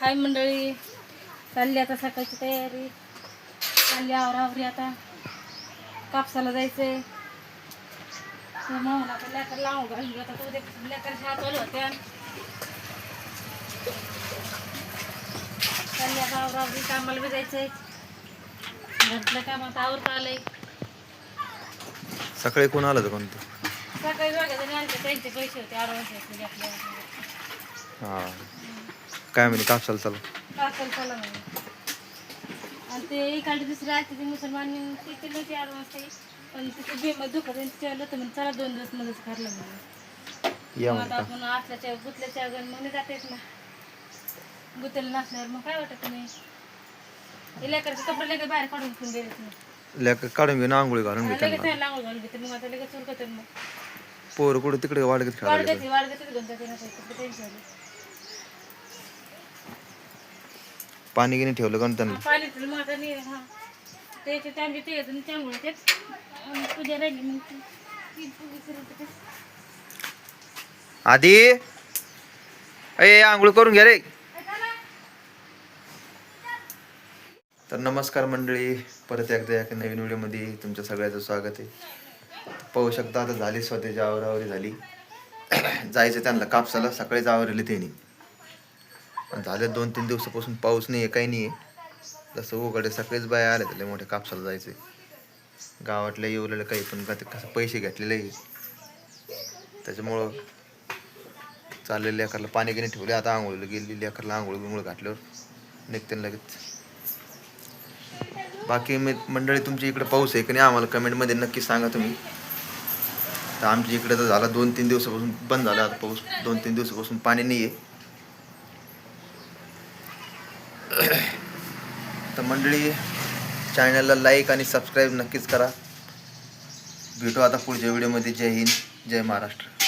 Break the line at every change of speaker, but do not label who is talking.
हाय मंडळी. चालली आता सकाळची तयारी. चालली आवरावरी आता. कापसाला जायचंय. लेकर लावून घालून लेकर शाळा चालू होत्या चालली आता आवरावरी कामाला बी जायचंय. घरातलं काम आता आवरता आलंय
सकाळी कोण आलं होतं कोणतं?
सकाळी बघा जणी त्यांचे पैसे होते. आपल्या
हां. काय म्हणे कापसाला चालू.
काकल चला म्हणे. आणि ते इकडे दुसरे आहे ते मुसलमान पण तिथे दुखत आणि तर चला दोन दिवस मध्येच करलं म्हणे.
या
मग
म्हणे
आता
का
आपण असल्याच्या गुतल्याच्या गण मग नाही जातेच ना गुतेल नसल्यावर मग काय वाटत नाही. लेकरचे कपडे लगेच बाहेर काढून नाही
लेक काढून घेऊन आंघोळी घालून घे
लगेच
त्यांना
त्याला लांगून घालून घेते मग आता लगेच मग.
पोरं कुठे तिकडे वाडगत खेळायला
वाढ घेते वाढ घेते दोन चार दिवस टेन्शन
पाणी गिनी ठेवलं का त्यांना?
पाणी तर मग आता नाही हा. त्याचे ते येतं त्यामुळे ते आणि पूजा राहिली मग ती- ती पूजा सुरू होते.
आधी? अय आंघोळ करून घ्या रे. तर नमस्कार मंडळी परत एकदा एका नवीन व्हिडिओमध्ये तुमच्या सगळ्याचं स्वागत आहे. पाहू शकता आता झाली स्वतःची आवरावरी झाली. जायचं त्यांना कापसाला सकाळीच आवरली त्यांनी. झाले दोन तीन दिवसापासून पाऊस नाही आहे काही नाही आहे जसं उघडे सकाळीच बाया आल्या त्याला मोठ्या कापसाला जायचे. गावातल्या येवलेलं काही पण का ते कसं पैसे घेतलेले आहे त्याच्यामुळं चाललेलं लेकरला पाणी गिनी ठेवले आता आंघोळीला गेली लेकरला आंघोळ बिंगोळ घातल्यावर निघते लगेच. बाकी मी मंडळी तुमच्या इकडे पाऊस आहे की नाही आम्हाला कमेंटमध्ये नक्की सांगा तुम्ही. तर आमच्या इकडे तर झाला दोन तीन दिवसापासून बंद झाला आता पाऊस. दोन तीन दिवसापासून पाणी नाही आहे तर मंडळी चॅनलला लाईक आणि सबस्क्राईब नक्कीच करा. भेटू आता पुढच्या व्हिडिओमध्ये जय हिंद जय महाराष्ट्र.